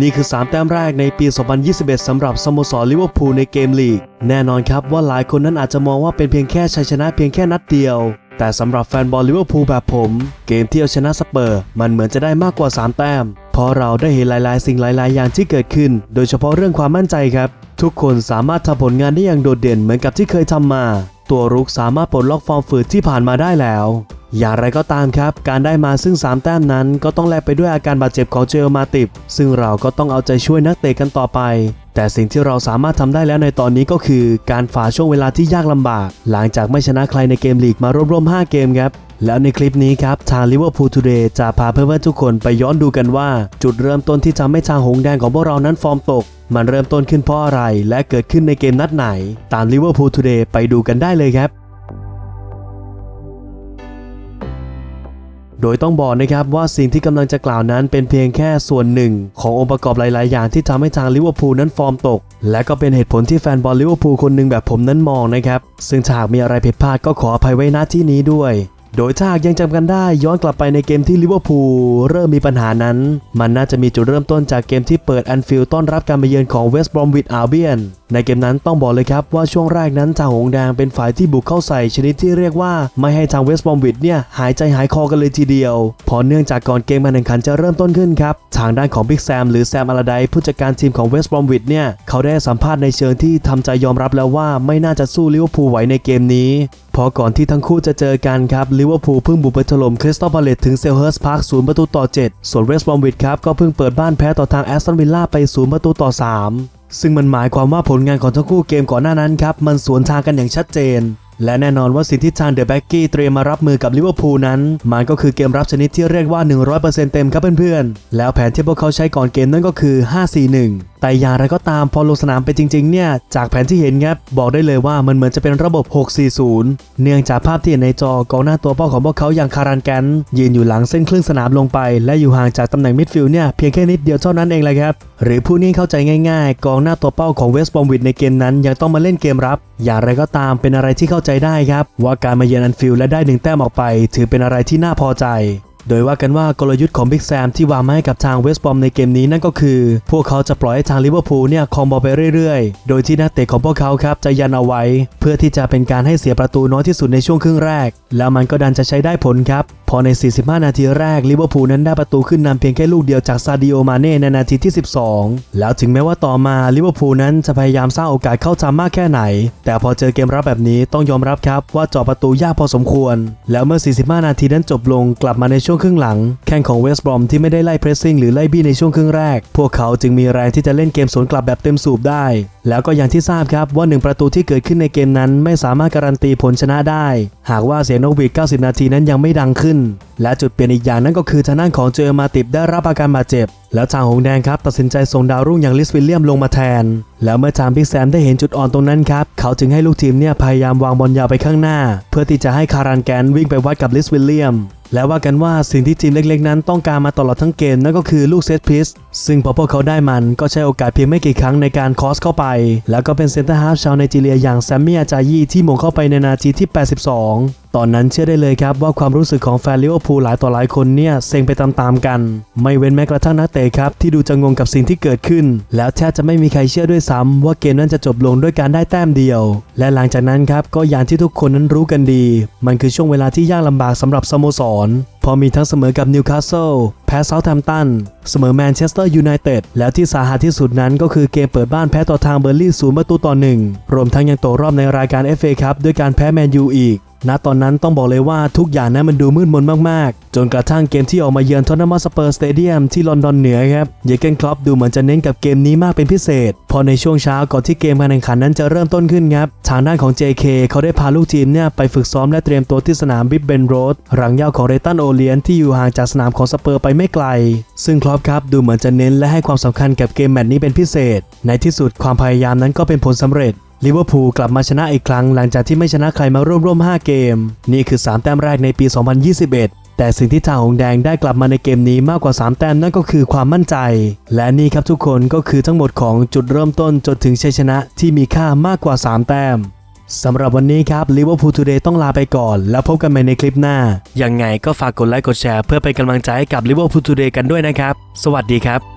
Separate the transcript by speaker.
Speaker 1: นี่คือ 3 แต้มแรกในปี 2021 สำหรับสโมสรลิเวอร์พูลในเกมลีก แน่นอนครับว่าหลายคนนั้นอาจจะมองว่าเป็นเพียงแค่ชัยชนะเพียงแค่นัดเดียว แต่สำหรับแฟนบอลลิเวอร์พูลแบบผม เกมที่เอาชนะสเปอร์ มันเหมือนจะได้มากกว่า 3 แต้ม เพราะเราได้เห็นหลาย ๆ สิ่งหลาย ๆ อย่างที่เกิดขึ้น โดยเฉพาะเรื่องความมั่นใจครับ ทุกคนสามารถทำผลงานได้อย่างโดดเด่นเหมือนกับที่เคยทำมา ตัวรุกสามารถปลดล็อกฟอร์มฝืดที่ผ่านมาได้แล้ว อย่างไรก็ตามครับ การได้มาซึ่ง 3 แต้มนั้นก็ต้องแลกไปด้วยอาการบาดเจ็บของเจลมาติบ ซึ่งเราก็ต้องเอาใจช่วยนักเตะกันต่อไป แต่สิ่งที่เราสามารถทำได้แล้วในตอนนี้ก็คือ การฝ่าช่วงเวลาที่ยากลำบาก หลังจากไม่ชนะใครในเกมลีกมารวมๆ5เกมครับแล้วในคลิปนี้ครับ ทาง Liverpool Today จะพาเพื่อนๆทุกคนไปย้อนดูกันว่า จุดเริ่มต้นที่ทำให้ทางหงแดงของพวกเรานั้นฟอร์มตก มันเริ่มต้นขึ้นเพราะอะไร และเกิดขึ้นในเกมนัดไหน ตาม Liverpool Today ไปดูกันได้เลยครับ โดยต้องบอกนะครับว่าสิ่งที่กำลังจะกล่าวนั้นเป็นเพียงแค่ส่วนหนึ่ง ขององค์ประกอบหลาย ๆ อย่างที่ทำให้ทางลิเวอร์พูลนั้นฟอร์มตก และก็เป็นเหตุผลที่แฟนบอลลิเวอร์พูลคนหนึ่งแบบผมนั้นมองนะครับ ซึ่งถ้าหากมีอะไรผิดพลาดก็ขออภัยไว้ณที่นี้ด้วยโดยถ้าหากยังจำกันได้ย้อนกลับไปในเกมที่ลิเวอร์พูลเริ่มมีปัญหานั้น มันน่าจะมีจุดเริ่มต้นจากเกมที่เปิดแอนฟิลด์ต้อนรับการมาเยือนของเวสต์บรอมวิดอาเบียนในเกมนั้นต้องบอกเลยครับว่าช่วงแรกนั้นทางหงแดงเป็นฝ่ายที่บุกเข้าใส่ชนิดที่เรียกว่าไม่ให้ทางเวสต์บรอมวิดเนี่ยหายใจหายคอกันเลยทีเดียวเพอเนื่องจากก่อนเกมการแข่งขันจะเริ่มต้นขึ้นครับ ทางด้านของบิ๊กแซมหรือแซมอาราไดผู้จัดการทีมของเวสต์บรอมวิดเนี่ยเขาได้สัมภาษณ์ในเชิงที่ทำใจยอมรับแล้วว่าไม่น่าจะสู้ลิเวอร์พูลไหวในเกมนี้พราะก่อนที่ทั้งคู่จะเจอกันครับลิเวอร์พูลเพิ่งบุกไปถล่มคริสตัลพาเลตถึงเซลเฮิร์สพาร์คศูนย์ประตูต่อ 7 ส่วนเวสต์บรอมวิดครับก็เพิ่งเปิดบ้านแพ้ต่อทางแอสตันวิลล่าไปศูนย์ประตูต่อ 3 ซึ่งมันหมายความว่าผลงานของทั้งคู่เกมก่อนหน้านั้นครับมันสวนทางกันอย่างชัดเจน และแน่นอนว่าสิ่งที่ทางเดอะแบ็กกี้เตรียมมารับมือกับลิเวอร์พูลนั้น มันก็คือเกมรับชนิดที่เรียกว่า 100%เต็มครับเพื่อนๆ แล้วแผนที่พวกเขาใช้ก่อนเกมนั่นก็คือ 5-4-1แต่อย่างไรก็ตามพอลงสนามไปจริงๆเนี่ยจากแผนที่เห็นครับบอกได้เลยว่ามันเหมือนจะเป็นระบบ 6-4-0 เนื่องจากภาพที่เห็นในจอกองหน้าตัวเป้าของพวกเขาอย่างคารันแกนยืนอยู่หลังเส้นครึ่งสนามลงไป และอยู่ห่างจากตำแหน่งมิดฟิลด์เนี่ยเพียงแค่นิดเดียวเท่านั้นเองเลยครับหรือผู้นี้เข้าใจง่ายๆ กองหน้าตัวเป้าของเวสต์บอมวิดในเกมนั้นยังต้องมาเล่นเกมรับ อย่างไรก็ตามเป็นอะไรที่เข้าใจได้ครับว่าการมาเยือนอันฟิลด์และได้หนึ่งแต้มออกไป ถือเป็นอะไรที่น่าพอใจ โดยว่ากันว่ากลยุทธ์ของบิ๊กแซมที่วางมาให้กับทางเวสต์บอมในเกมนี้นั่นก็คือ พวกเขาจะปล่อยให้ทางลิเวอร์พูลเนี่ยคองบอลไปเรื่อยๆ โดยที่นักเตะของพวกเขาครับจะยันเอาไว้ เพื่อที่จะเป็นการให้เสียประตูน้อยที่สุดในช่วงครึ่งแรก แล้วมันก็ดันจะใช้ได้ผลครับพอใน 45 นาทีแรกลิเวอร์พูลนั้นได้ประตูขึ้นนำเพียงแค่ลูกเดียวจากซาดิโอมาเน่ในนาทีที่ 12 แล้วถึงแม้ว่าต่อมาลิเวอร์พูลนั้นจะพยายามสร้างโอกาสเข้าทำมากแค่ไหน แต่พอเจอเกมรับแบบนี้ต้องยอมรับครับว่าเจาะประตูยากพอสมควร แล้วเมื่อ 45 นาทีนั้นจบลงกลับมาในช่วงครึ่งหลัง แข่งของเวสต์บรอมที่ไม่ได้ไล่เพรสซิ่งหรือไล่บี้ในช่วงครึ่งแรก พวกเขาจึงมีแรงที่จะเล่นเกมสวนกลับแบบเต็มสูบได้ แล้วก็อย่างที่ทราบครับว่าหนึ่งประตูที่เกิดขึ้นในเกมนั้น ไม่สามารถการันตีผลชนะได้ หากว่าเสียงนกหวีด90 นาทีนั้นยังไม่ดังขึ้น และจุดเปลี่ยนอีกอย่างนั้นก็คือทางด้านของเจอมาติบได้รับอาการบาดเจ็บ แล้วทางหงแดงครับตัดสินใจส่งดาวรุ่งอย่างลิสวิลเลียมลงมาแทน แล้วเมื่อทางบิ๊กแซมได้เห็นจุดอ่อนตรงนั้นครับเขาจึงให้ลูกทีมเนี่ยพยายามวางบอลยาวไปข้างหน้า เพื่อที่จะให้คารันแกนวิ่งไปวัดกับลิสวิลเลียม แล้วว่ากันว่าสิ่งที่ทีมเล็กๆนั้นต้องการมาตลอดทั้งเกมนั่นก็คือลูกเซตพิสซึ่งพอพวกเขาได้มันก็ใช้โอกาสเพียงไม่กี่ครั้งในการคอสเข้าไป แล้วก็เป็นเซนเตอร์ฮาฟชาวไนจีเรียอย่างแซมมี่อาจายีที่หม่งเข้าไปในนาทีที่ 82ตอนนั้นเชื่อได้เลยครับว่าความรู้สึกของแฟนลิเวอร์พูลหลายต่อหลายคนเนี่ยเซ็งไปตามๆกัน ไม่เว้นแม้กระทั่งนักเตะครับที่ดูจะงงกับสิ่งที่เกิดขึ้น แล้วแทบจะไม่มีใครเชื่อด้วยซ้ำว่าเกมนั้นจะจบลงด้วยการได้แต้มเดียว และหลังจากนั้นครับก็อย่างที่ทุกคนนั้นรู้กันดี มันคือช่วงเวลาที่ยากลำบากสำหรับสโมสรพอมีทั้งเสมอกับนิวคาสเซิลแพ้เซาท์แฮมป์ตันเสมอแมนเชสเตอร์ยูไนเต็ดแล้วที่สาหัสที่สุดนั้นก็คือเกมเปิดบ้านแพ้ต่อทางเบอร์ลี่ศูนย์ประตูต่อหนึ่งรวมทั้งยังตกรอบในรายการ FA ครับด้วยการแพ้แมนยูอีก ณตอนนั้นต้องบอกเลยว่าทุกอย่างนั้นมันดูมืดมนมากๆ จนกระทั่งเกมที่ออกมาเยือนทอนนัมสเปอร์สเตเดียมที่ลอนดอนเหนือครับเยเกนคลอปดูเหมือนจะเน้นกับเกมนี้มากเป็นพิเศษ พอในช่วงเช้าก่อนที่เกมการแข่งขันนั้นจะเริ่มต้นขึ้นครับ ทางด้านของ JK เขาได้พาลูกทีมเนี่ยไปฝึกซ้อมและเตรียมตัวที่สนามบิบเบนโรดหลังเยาของเรตันโอเลียนที่อยู่ห่างจากสนามของสเปอร์ไปไม่ไกล ซึ่งคลอปครับดูเหมือนจะเน้นและให้ความสำคัญกับเกมแมตช์นี้เป็นพิเศษ ในที่สุดความพยายามนั้นก็เป็นผลสำเร็จ ลิเวอร์พูลกลับมาชนะอีกครั้งหลังจากที่ไม่ชนะใครมาร่วมๆ5เกม นี่คือ 3 แต้มแรกในปี 2021 แต่สิ่งที่ทางหงแดงได้กลับมาในเกมนี้มากกว่า 3 แต้มนั่นก็คือความมั่นใจ และนี่ครับทุกคนก็คือทั้งหมดของจุดเริ่มต้นจนถึงชัยชนะที่มีค่ามากกว่า 3 แต้มสำหรับวันนี้ครับ Liverpool Today ต้องลาไปก่อน แล้วพบกันใหม่ในคลิปหน้า ยังไงก็ฝากกดไลค์กดแชร์เพื่อเป็นกำลังใจให้กับ Liverpool Today กันด้วยนะครับ สวัสดีครับ